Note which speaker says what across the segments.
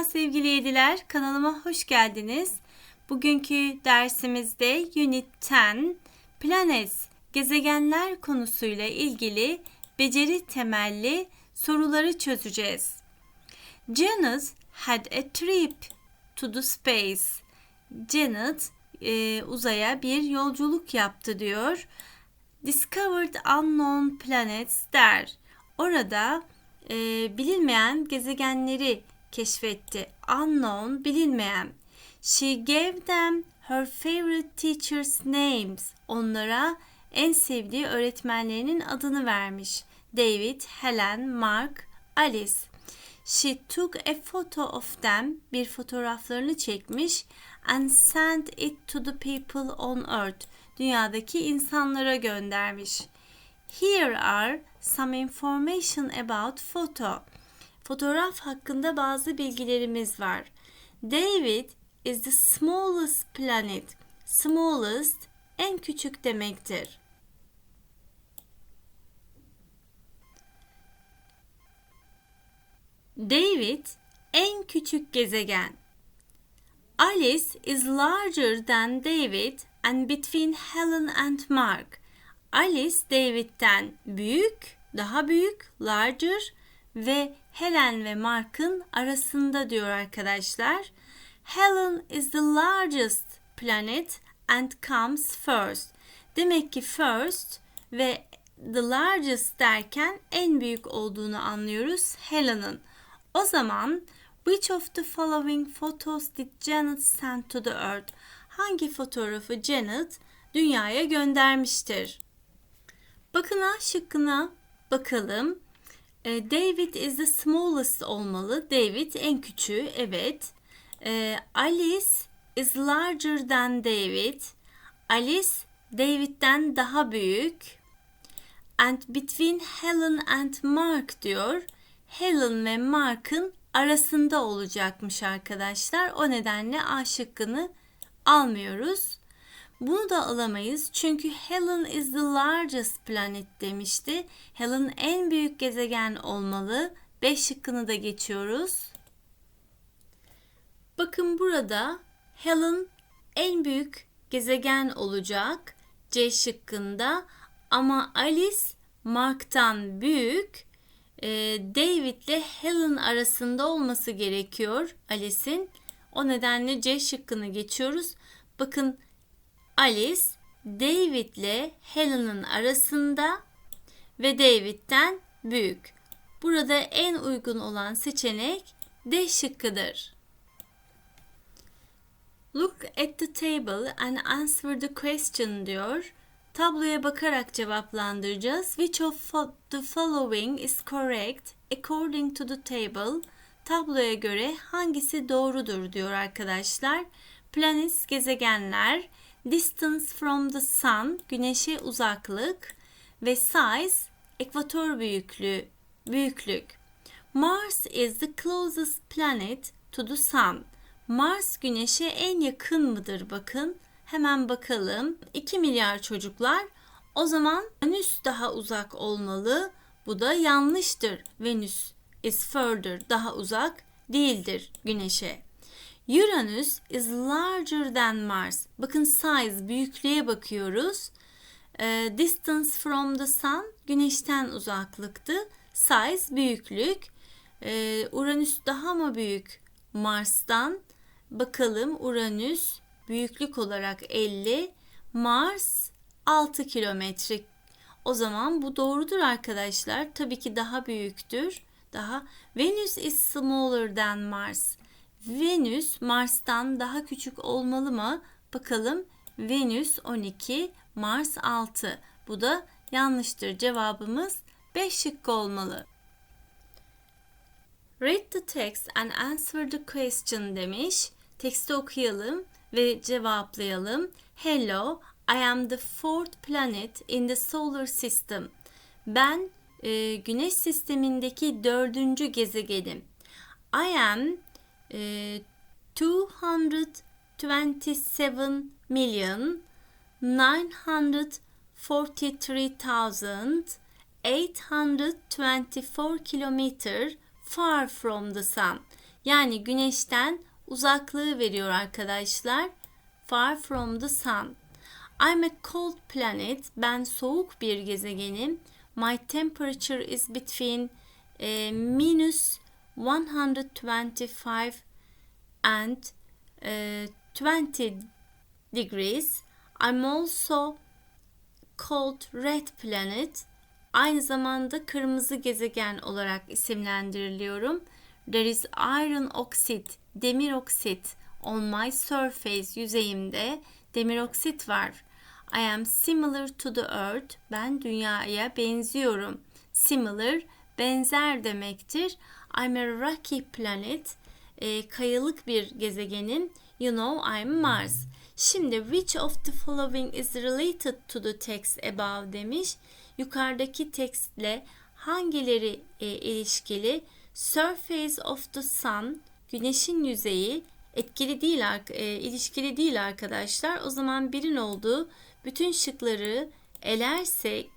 Speaker 1: Merhaba sevgili yediler, kanalıma hoş geldiniz. Bugünkü dersimizde Unit 10 Planets, gezegenler konusuyla ilgili beceri temelli soruları çözeceğiz. Janet had a trip to the space. Janet e, uzaya bir yolculuk yaptı diyor. Discovered unknown planets der. Orada e, bilinmeyen gezegenleri keşfetti. Unknown, bilinmeyen. She gave them her favorite teachers' names. Onlara en sevdiği öğretmenlerinin adını vermiş. David, Helen, Mark, Alice. She took a photo of them. Bir fotoğraflarını çekmiş and sent it to the people on earth. Dünyadaki insanlara göndermiş. Here are some information about photo. Fotoğraf hakkında bazı bilgilerimiz var. David is the smallest planet. Smallest en küçük demektir. David en küçük gezegen. Alice is larger than David and between Helen and Mark. Alice David'den büyük, daha büyük, larger ve Helen ve Mark'ın arasında diyor arkadaşlar. Helen is the largest planet and comes first. Demek ki first ve the largest derken en büyük olduğunu anlıyoruz Helen'ın. O zaman which of the following photos did Janet send to the earth? Hangi fotoğrafı Janet dünyaya göndermiştir? Bakın A şıkkına bakalım. E, David is the smallest olmalı. David en küçüğü evet. E, Alice is larger than David. Alice David'den daha büyük. And between Helen and Mark diyor. Helen ve Mark'ın arasında olacakmış arkadaşlar. O nedenle A şıkkını almıyoruz. Bunu da alamayız çünkü Helen is the largest planet demişti. Helen en büyük gezegen olmalı. 5 şıkkını da geçiyoruz. Bakın burada Helen en büyük gezegen olacak. C şıkkında ama Alice Mark'tan büyük. Ee, David ile Helen arasında olması gerekiyor Alice'in. O nedenle C şıkkını geçiyoruz. Bakın Alice David ile Helen'ın arasında ve David'den büyük. Burada en uygun olan seçenek D şıkkıdır. Look at the table and answer the question diyor. Tabloya bakarak cevaplandıracağız. Which of the following is correct according to the table? Tabloya göre hangisi doğrudur diyor arkadaşlar. Planets gezegenler, distance from the sun güneşe uzaklık ve size ekvator büyüklüğü büyüklük. Mars is the closest planet to the sun. Mars güneşe en yakın mıdır bakın. Hemen bakalım. 2 milyar çocuklar. O zaman Venüs daha uzak olmalı. Bu da yanlıştır. Venüs is further daha uzak değildir güneşe. Uranus is larger than Mars. Bakın size büyüklüğe bakıyoruz. Uh, distance from the sun güneşten uzaklıktı. Size büyüklük. Uh, Uranüs daha mı büyük Mars'tan? Bakalım Uranüs büyüklük olarak 50, Mars 6 kilometre. O zaman bu doğrudur arkadaşlar. Tabii ki daha büyüktür. Daha Venüs is smaller than Mars. Venüs Mars'tan daha küçük olmalı mı? Bakalım Venüs 12, Mars 6. Bu da yanlıştır. Cevabımız 5 şıkkı olmalı. Read the text and answer the question demiş. Teksti okuyalım ve cevaplayalım. Hello, I am the fourth planet in the solar system. Ben e, güneş sistemindeki dördüncü gezegenim. I am e, 227 million 943,824 kilometer far from the sun. Yani güneşten uzaklığı veriyor arkadaşlar. Far from the sun. I'm a cold planet. Ben soğuk bir gezegenim. My temperature is between e, minus 125 and e, 20 degrees. I'm also called red planet. Aynı zamanda kırmızı gezegen olarak isimlendiriliyorum. There is iron oxide, demir oksit on my surface yüzeyimde demir oksit var. I am similar to the earth. Ben dünyaya benziyorum. Similar benzer demektir. I'm a rocky planet. E, kayalık bir gezegenim. You know I'm Mars. Şimdi which of the following is related to the text above demiş. Yukarıdaki tekstle hangileri e, ilişkili? Surface of the sun, güneşin yüzeyi etkili değil, e, ilişkili değil arkadaşlar. O zaman birin olduğu bütün şıkları elersek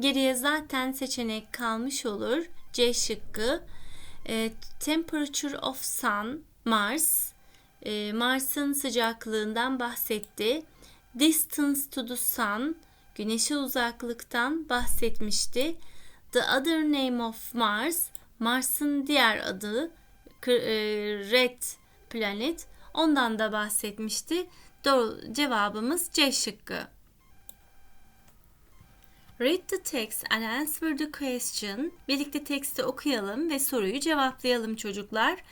Speaker 1: geriye zaten seçenek kalmış olur. C şıkkı. E, temperature of sun, Mars. E, Mars'ın sıcaklığından bahsetti. Distance to the sun, güneşe uzaklıktan bahsetmişti. The other name of Mars, Mars'ın diğer adı e, Red Planet. Ondan da bahsetmişti. Doğru cevabımız C şıkkı. Read the text and answer the question. Birlikte teksti okuyalım ve soruyu cevaplayalım çocuklar.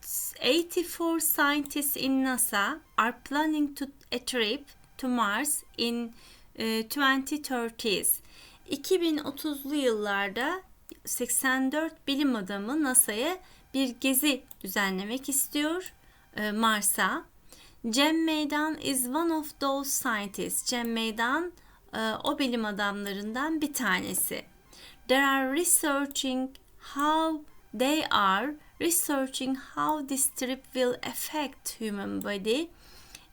Speaker 1: 84 scientists in NASA are planning to a trip to Mars in 2030s. 2030'lu yıllarda 84 bilim adamı NASA'ya bir gezi düzenlemek istiyor Mars'a. Cem Meydan is one of those scientists. Cem Meydan o bilim adamlarından bir tanesi. They are researching how they are researching how this trip will affect human body.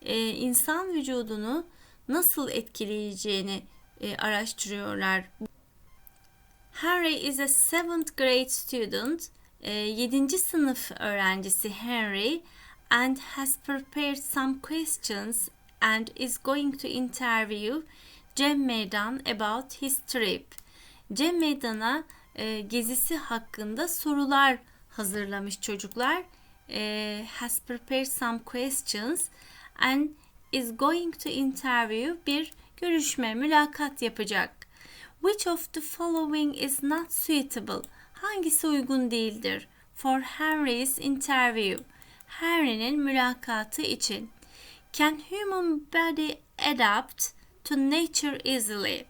Speaker 1: Ee, insan vücudunu nasıl etkileyeceğini e, araştırıyorlar. Henry is a seventh grade student. E, 7. sınıf öğrencisi Henry and has prepared some questions and is going to interview Cem Meydan about his trip. Cem Meydan'a e, gezisi hakkında sorular hazırlamış çocuklar. E, has prepared some questions and is going to interview bir görüşme, mülakat yapacak. Which of the following is not suitable? Hangisi uygun değildir? For Henry's interview. Henry'nin mülakatı için. Can human body adapt to nature easily?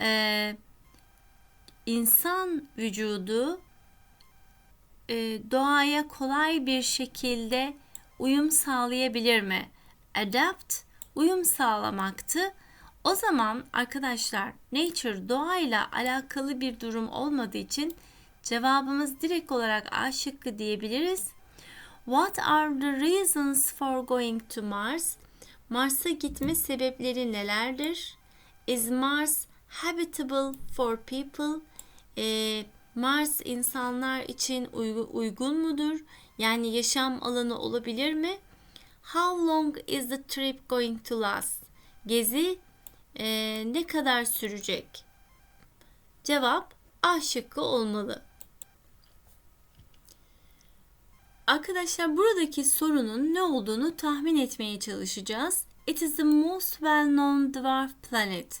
Speaker 1: Ee, insan vücudu e, doğaya kolay bir şekilde uyum sağlayabilir mi? Adapt uyum sağlamaktı. O zaman arkadaşlar nature doğayla alakalı bir durum olmadığı için cevabımız direkt olarak A şıkkı diyebiliriz. What are the reasons for going to Mars? Mars'a gitme sebepleri nelerdir? Is Mars habitable for people? Ee, Mars insanlar için uygun mudur? Yani yaşam alanı olabilir mi? How long is the trip going to last? Gezi e, ne kadar sürecek? Cevap A şıkkı olmalı. Arkadaşlar buradaki sorunun ne olduğunu tahmin etmeye çalışacağız. It is the most well known dwarf planet.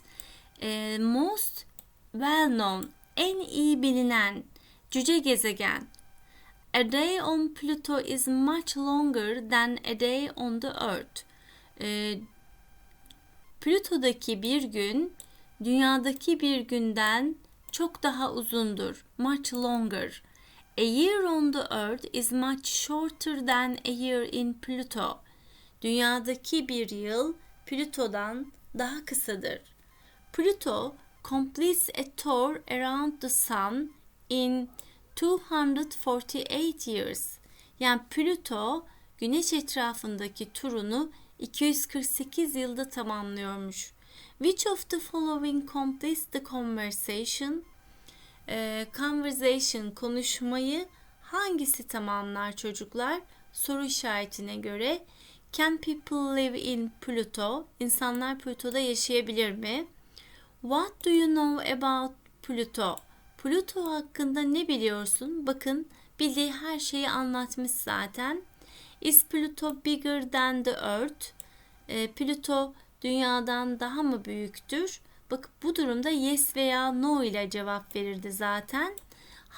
Speaker 1: E, most well known, en iyi bilinen cüce gezegen. A day on Pluto is much longer than a day on the Earth. E, Plüto'daki bir gün dünyadaki bir günden çok daha uzundur. Much longer. A year on the earth is much shorter than a year in Pluto. Dünyadaki bir yıl Plüto'dan daha kısadır. Pluto completes a tour around the sun in 248 years. Yani Plüto güneş etrafındaki turunu 248 yılda tamamlıyormuş. Which of the following completes the conversation? Ee, conversation konuşmayı hangisi tamamlar çocuklar? Soru işaretine göre Can people live in Pluto? İnsanlar Plüto'da yaşayabilir mi? What do you know about Pluto? Pluto hakkında ne biliyorsun? Bakın bildiği her şeyi anlatmış zaten. Is Pluto bigger than the Earth? E, Plüto dünyadan daha mı büyüktür? Bak bu durumda yes veya no ile cevap verirdi zaten.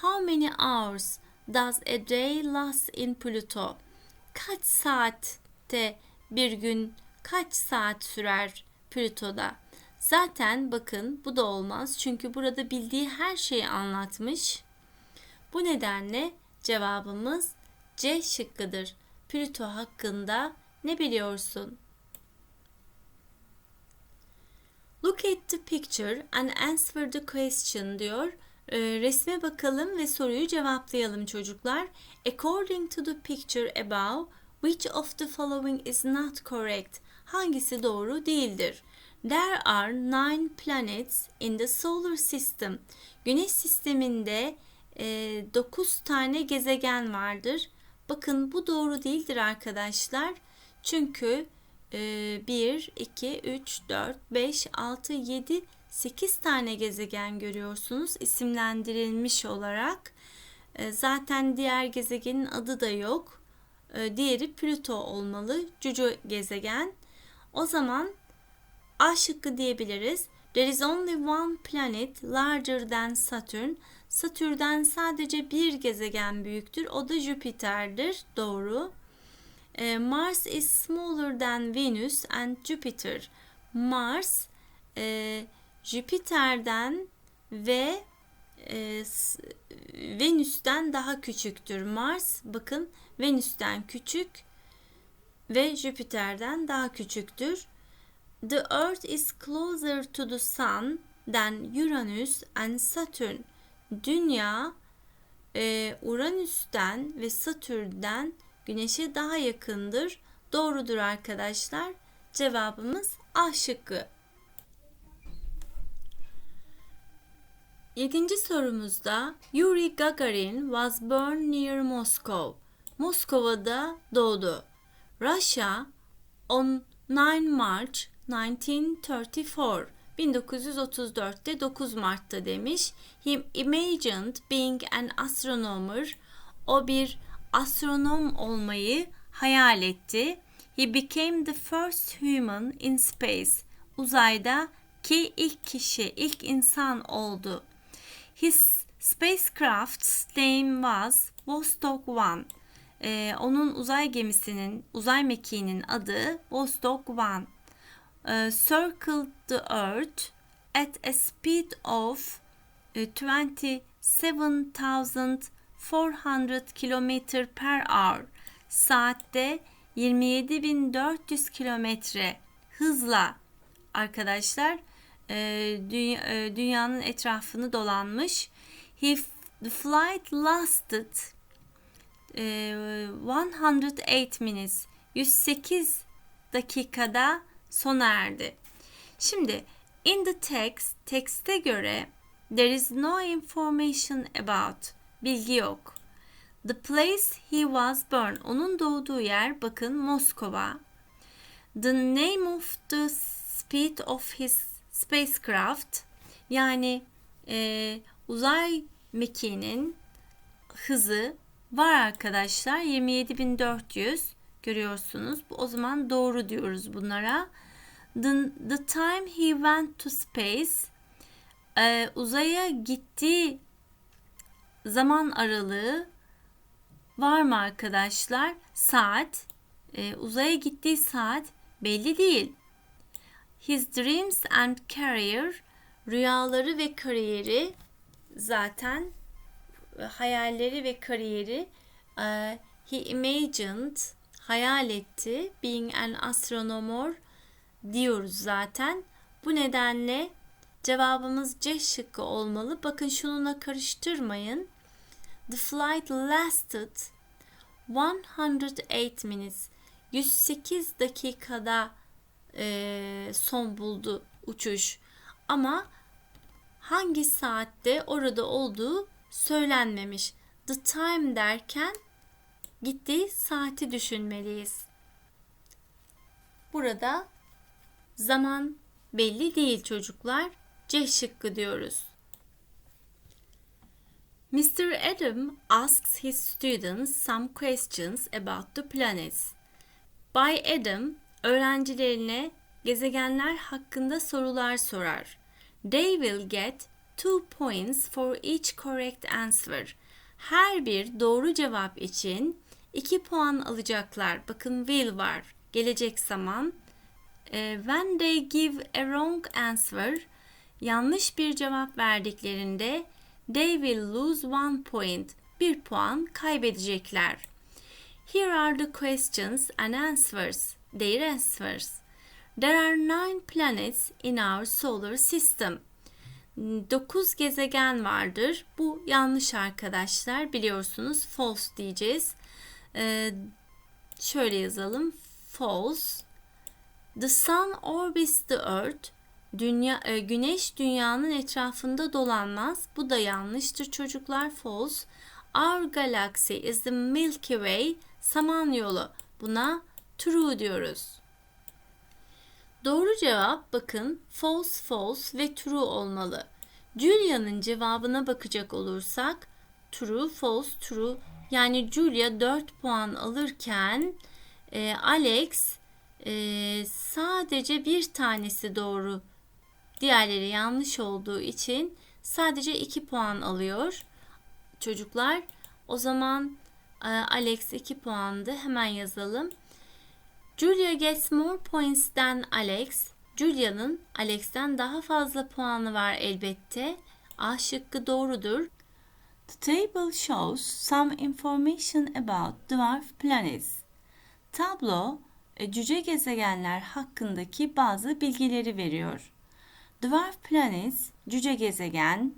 Speaker 1: How many hours does a day last in Pluto? Kaç saatte bir gün kaç saat sürer Plüto'da? Zaten bakın bu da olmaz çünkü burada bildiği her şeyi anlatmış. Bu nedenle cevabımız C şıkkıdır. Plüto hakkında ne biliyorsun? Look at the picture and answer the question diyor. E, resme bakalım ve soruyu cevaplayalım çocuklar. According to the picture above, which of the following is not correct? Hangisi doğru değildir? There are nine planets in the solar system. Güneş sisteminde e, 9 tane gezegen vardır. Bakın bu doğru değildir arkadaşlar. Çünkü 1, 2, 3, 4, 5, 6, 7, 8 tane gezegen görüyorsunuz isimlendirilmiş olarak. E, zaten diğer gezegenin adı da yok. E, diğeri Plüto olmalı. Cüce gezegen. O zaman A şıkkı diyebiliriz. There is only one planet larger than Saturn. Satürn'den sadece bir gezegen büyüktür. O da Jüpiter'dir. Doğru. E, Mars is smaller than Venus and Jupiter. Mars e, Jüpiter'den ve e, Venüs'ten daha küçüktür. Mars bakın Venüs'ten küçük ve Jüpiter'den daha küçüktür. The Earth is closer to the Sun than Uranus and Saturn. Dünya e, Uranüs'ten ve Satürn'den Güneş'e daha yakındır. Doğrudur arkadaşlar. Cevabımız A şıkkı. Yedinci sorumuzda Yuri Gagarin was born near Moscow. Moskova'da doğdu. Russia on 9 March 1934 1934'te 9 Mart'ta demiş. He imagined being an astronomer. O bir astronom olmayı hayal etti. He became the first human in space. Uzayda ki ilk kişi, ilk insan oldu. His spacecraft's name was Vostok 1. Ee, onun uzay gemisinin, uzay mekiğinin adı Vostok 1. Ee, circled the Earth at a speed of 27,400 km per hour. Saatte 27.400 kilometre hızla arkadaşlar e, dünya, e, dünyanın etrafını dolanmış. He, the flight lasted e, 108 minutes. 108 dakikada sona erdi. Şimdi in the text, tekste göre there is no information about. Bilgi yok. The place he was born. Onun doğduğu yer bakın Moskova. The name of the speed of his spacecraft yani e, uzay mekiğinin hızı var arkadaşlar 27400 görüyorsunuz. O zaman doğru diyoruz bunlara. The, the time he went to space e, uzaya gittiği zaman aralığı var mı arkadaşlar? Saat e, uzaya gittiği saat belli değil. His dreams and career rüyaları ve kariyeri zaten e, hayalleri ve kariyeri uh, he imagined hayal etti being an astronomer diyoruz zaten. Bu nedenle cevabımız C şıkkı olmalı. Bakın şununla karıştırmayın. The flight lasted 108 minutes. 108 dakikada e, son buldu uçuş. Ama hangi saatte orada olduğu söylenmemiş. the time derken gittiği saati düşünmeliyiz. Burada zaman belli değil çocuklar. C şıkkı diyoruz. Mr. Adam asks his students some questions about the planets. Bay Adam öğrencilerine gezegenler hakkında sorular sorar. They will get two points for each correct answer. Her bir doğru cevap için iki puan alacaklar. Bakın will var. Gelecek zaman. Ee, when they give a wrong answer, yanlış bir cevap verdiklerinde they will lose one point. Bir puan kaybedecekler. Here are the questions and answers. Their answers. There are nine planets in our solar system. 9 gezegen vardır. Bu yanlış arkadaşlar. Biliyorsunuz false diyeceğiz. Ee, şöyle yazalım. False. The sun orbits the earth. Dünya, e, güneş dünyanın etrafında dolanmaz. Bu da yanlıştır çocuklar. False. Our galaxy is the Milky Way. Samanyolu. Buna true diyoruz. Doğru cevap bakın false false ve true olmalı. Julia'nın cevabına bakacak olursak true false true yani Julia 4 puan alırken e, Alex e, sadece bir tanesi doğru diğerleri yanlış olduğu için sadece 2 puan alıyor. Çocuklar o zaman e, Alex 2 puandı hemen yazalım. Julia gets more points than Alex. Julia'nın Alex'ten daha fazla puanı var elbette. A şıkkı doğrudur. The table shows some information about dwarf planets. Tablo e, cüce gezegenler hakkındaki bazı bilgileri veriyor. Dwarf planets, cüce gezegen,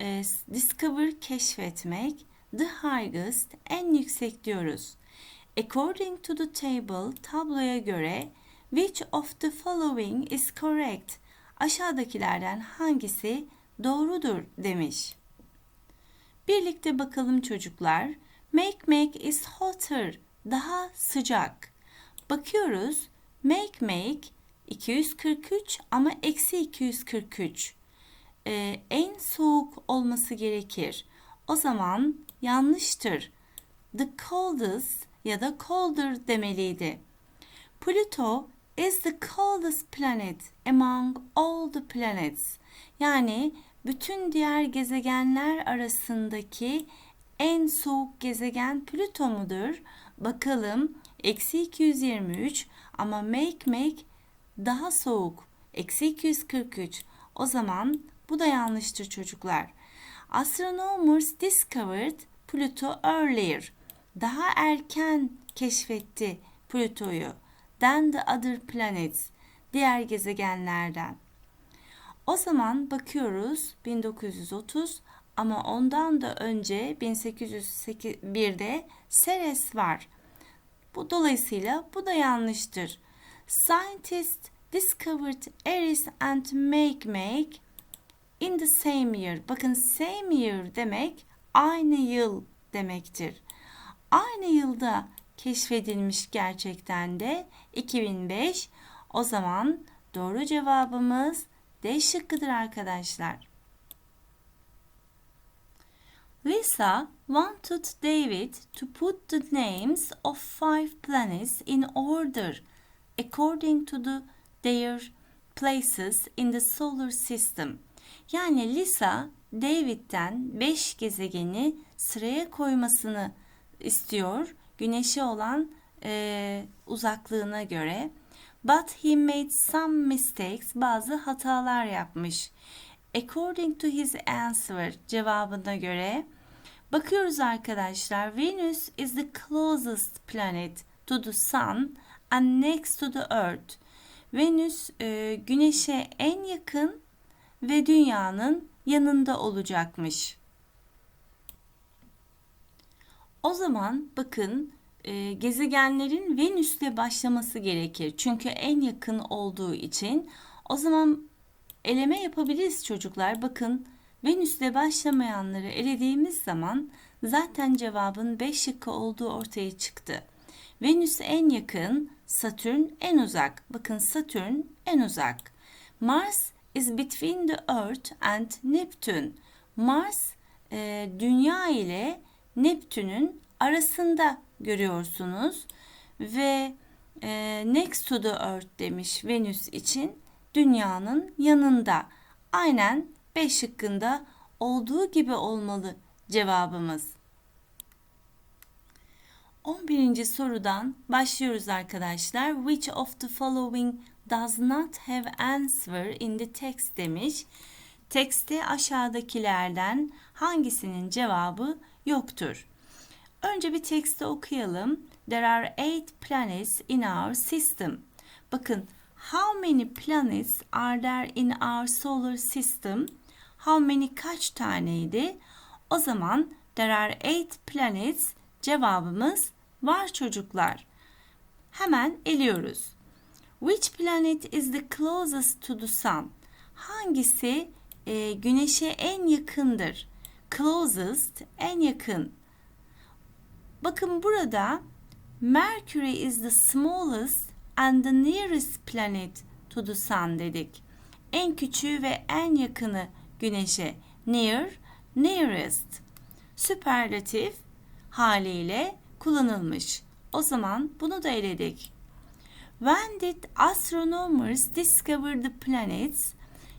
Speaker 1: e, discover keşfetmek, the highest en yüksek diyoruz. According to the table, tabloya göre which of the following is correct? Aşağıdakilerden hangisi doğrudur demiş. Birlikte bakalım çocuklar. Make make is hotter. Daha sıcak. Bakıyoruz. Make make 243 ama eksi 243. Ee, en soğuk olması gerekir. O zaman yanlıştır. The coldest ya da colder demeliydi. Pluto is the coldest planet among all the planets. Yani bütün diğer gezegenler arasındaki en soğuk gezegen Plüto mudur? Bakalım eksi 223 ama make make daha soğuk. Eksi 243. O zaman bu da yanlıştır çocuklar. Astronomers discovered Pluto earlier. Daha erken keşfetti Plüto'yu than the other planets. Diğer gezegenlerden. O zaman bakıyoruz 1930 ama ondan da önce 1801'de Ceres var. Bu dolayısıyla bu da yanlıştır. Scientists discovered Eris and Makemake in the same year. Bakın same year demek aynı yıl demektir. Aynı yılda keşfedilmiş gerçekten de 2005. O zaman doğru cevabımız D şıkkıdır arkadaşlar. Lisa wanted David to put the names of five planets in order according to the, their places in the solar system. Yani Lisa David'den 5 gezegeni sıraya koymasını istiyor. Güneşe olan e, uzaklığına göre. But he made some mistakes. Bazı hatalar yapmış. According to his answer cevabına göre bakıyoruz arkadaşlar. Venus is the closest planet to the sun and next to the earth. Venüs e, güneşe en yakın ve dünyanın yanında olacakmış. O zaman bakın e, gezegenlerin Venüs'le başlaması gerekir. Çünkü en yakın olduğu için. O zaman eleme yapabiliriz çocuklar. Bakın Venüs'le başlamayanları elediğimiz zaman zaten cevabın B şıkkı olduğu ortaya çıktı. Venüs en yakın, Satürn en uzak. Bakın Satürn en uzak. Mars is between the Earth and Neptune. Mars e, Dünya ile Neptün'ün arasında görüyorsunuz ve e, next to the Earth demiş Venüs için Dünya'nın yanında. Aynen B şıkkında olduğu gibi olmalı cevabımız. 11. sorudan başlıyoruz arkadaşlar. Which of the following does not have answer in the text demiş. Tekste aşağıdakilerden hangisinin cevabı yoktur? Önce bir teksti okuyalım. There are eight planets in our system. Bakın, how many planets are there in our solar system? How many kaç taneydi? O zaman there are eight planets cevabımız var çocuklar. Hemen eliyoruz. Which planet is the closest to the sun? Hangisi e, güneşe en yakındır? Closest en yakın. Bakın burada Mercury is the smallest and the nearest planet to the sun dedik. En küçüğü ve en yakını güneşe near, nearest. Süperlatif haliyle kullanılmış. O zaman bunu da eledik. When did astronomers discover the planets?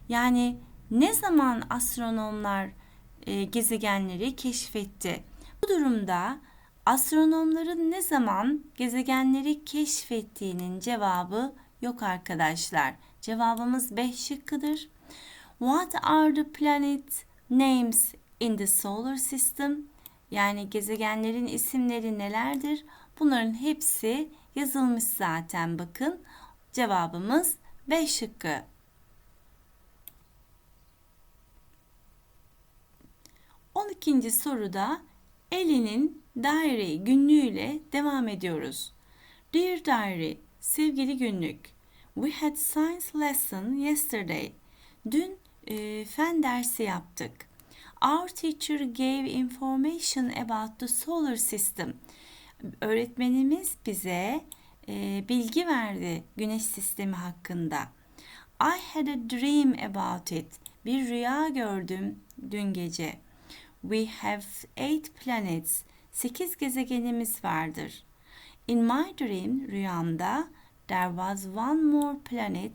Speaker 1: Yani ne zaman astronomlar e, gezegenleri keşfetti? Bu durumda astronomların ne zaman gezegenleri keşfettiğinin cevabı yok arkadaşlar. Cevabımız 5 şıkkıdır. What are the planet names in the solar system? Yani gezegenlerin isimleri nelerdir? Bunların hepsi yazılmış zaten bakın. Cevabımız 5 şıkkı. On ikinci soruda Ellie'nin diary günlüğüyle devam ediyoruz. Dear diary, sevgili günlük. We had science lesson yesterday. Dün e, fen dersi yaptık. Our teacher gave information about the solar system. Öğretmenimiz bize e, bilgi verdi güneş sistemi hakkında. I had a dream about it. Bir rüya gördüm dün gece. We have eight planets. Sekiz gezegenimiz vardır. In my dream, rüyamda, there was one more planet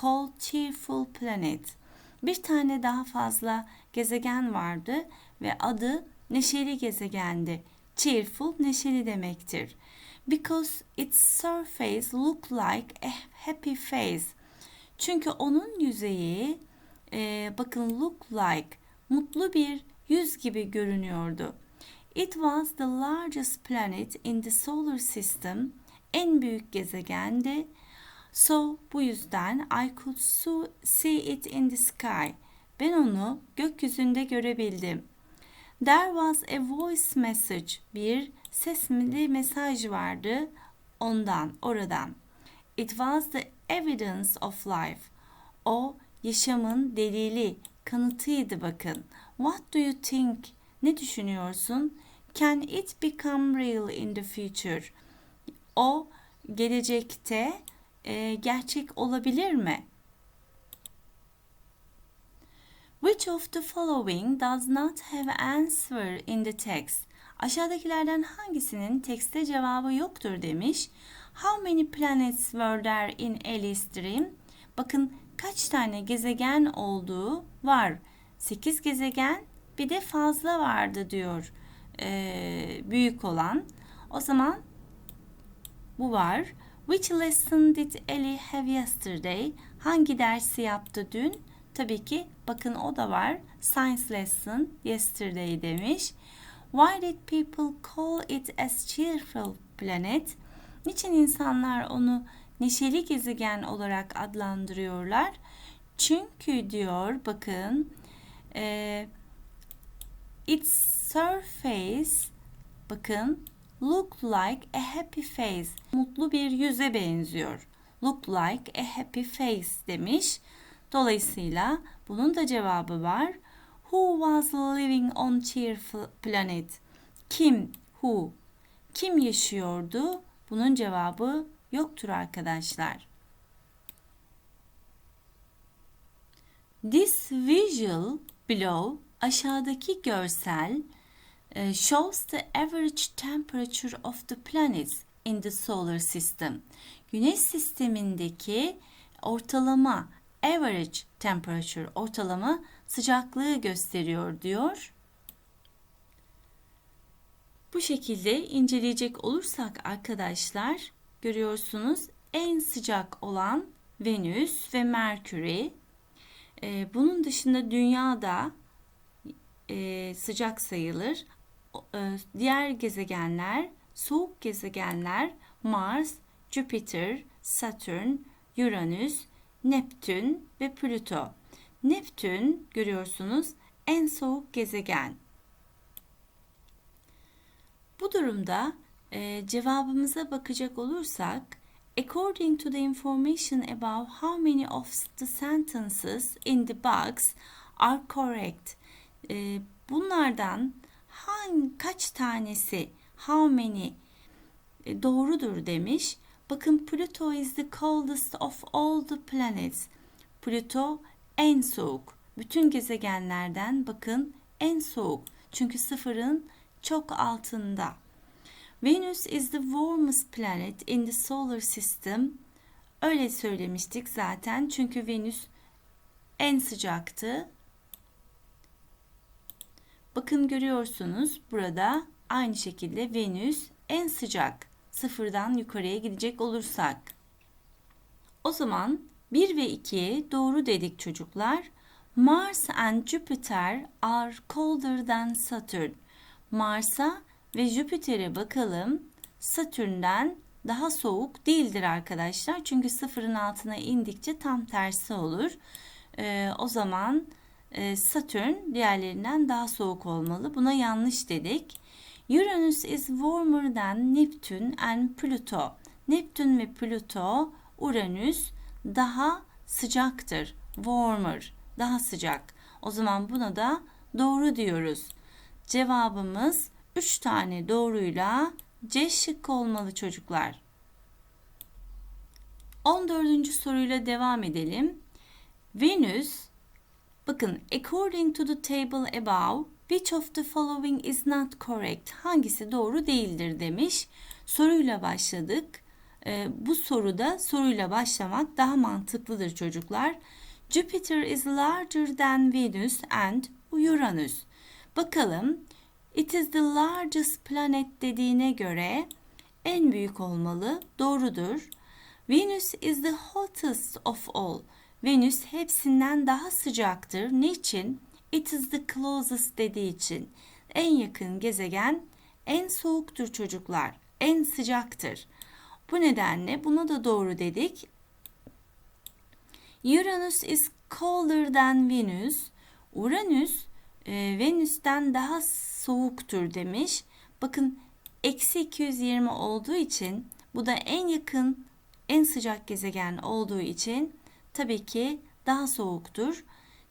Speaker 1: called Cheerful Planet. Bir tane daha fazla gezegen vardı ve adı neşeli gezegendi. Cheerful neşeli demektir. Because its surface looked like a happy face. Çünkü onun yüzeyi e, bakın look like mutlu bir yüz gibi görünüyordu. It was the largest planet in the solar system. En büyük gezegendi. So bu yüzden I could see it in the sky. Ben onu gökyüzünde görebildim. There was a voice message. Bir sesli mesaj vardı ondan, oradan. It was the evidence of life. O yaşamın delili, kanıtıydı bakın. What do you think? Ne düşünüyorsun? Can it become real in the future? O gelecekte e, gerçek olabilir mi? Which of the following does not have answer in the text? Aşağıdakilerden hangisinin tekste cevabı yoktur demiş. How many planets were there in Alice's dream? Bakın kaç tane gezegen olduğu var. 8 gezegen bir de fazla vardı diyor ee, büyük olan. O zaman bu var. Which lesson did Ellie have yesterday? Hangi dersi yaptı dün? Tabii ki bakın o da var. Science lesson yesterday demiş. Why did people call it as cheerful planet? Niçin insanlar onu neşeli gezegen olarak adlandırıyorlar? Çünkü diyor bakın e, its surface bakın look like a happy face. Mutlu bir yüze benziyor. Look like a happy face demiş. Dolayısıyla bunun da cevabı var. Who was living on cheerful planet? Kim, who. Kim yaşıyordu? Bunun cevabı yoktur arkadaşlar. This visual below aşağıdaki görsel e, shows the average temperature of the planets in the solar system. Güneş sistemindeki ortalama average temperature ortalama sıcaklığı gösteriyor diyor. Bu şekilde inceleyecek olursak arkadaşlar görüyorsunuz en sıcak olan Venüs ve Merkür'ü. Ee, bunun dışında Dünya da e, sıcak sayılır. E, diğer gezegenler, soğuk gezegenler Mars, Jüpiter, Satürn, Uranüs, Neptün ve Plüto. Neptün görüyorsunuz en soğuk gezegen. Bu durumda e, cevabımıza bakacak olursak According to the information about how many of the sentences in the box are correct. E, bunlardan hangi kaç tanesi how many e, doğrudur demiş. Bakın Pluto is the coldest of all the planets. Pluto en soğuk. Bütün gezegenlerden bakın en soğuk. Çünkü sıfırın çok altında. Venus is the warmest planet in the solar system. Öyle söylemiştik zaten. Çünkü Venüs en sıcaktı. Bakın görüyorsunuz burada aynı şekilde Venüs en sıcak. Sıfırdan yukarıya gidecek olursak. O zaman 1 ve 2'ye doğru dedik çocuklar. Mars and Jupiter are colder than Saturn. Mars'a ve Jüpiter'e bakalım. Satürn'den daha soğuk değildir arkadaşlar. Çünkü sıfırın altına indikçe tam tersi olur. Ee, o zaman e, Satürn diğerlerinden daha soğuk olmalı. Buna yanlış dedik. Uranus is warmer than Neptune and Pluto. Neptün ve Pluto, Uranüs daha sıcaktır. Warmer, daha sıcak. O zaman buna da doğru diyoruz. Cevabımız 3 tane doğruyla C şıkkı olmalı çocuklar. 14. soruyla devam edelim. Venüs bakın according to the table above which of the following is not correct? Hangisi doğru değildir demiş. Soruyla başladık. Ee, bu soruda soruyla başlamak daha mantıklıdır çocuklar. Jupiter is larger than Venus and Uranus. Bakalım It is the largest planet dediğine göre en büyük olmalı. Doğrudur. Venus is the hottest of all. Venüs hepsinden daha sıcaktır. Niçin? It is the closest dediği için. En yakın gezegen en soğuktur çocuklar. En sıcaktır. Bu nedenle buna da doğru dedik. Uranus is colder than Venus. Uranüs e, Venüs'ten daha soğuktur demiş. Bakın eksi 220 olduğu için bu da en yakın en sıcak gezegen olduğu için tabii ki daha soğuktur.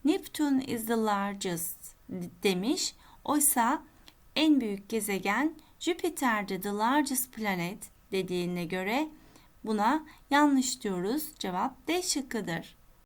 Speaker 1: Neptune is the largest demiş. Oysa en büyük gezegen Jüpiter'de the largest planet dediğine göre buna yanlış diyoruz. Cevap D şıkkıdır.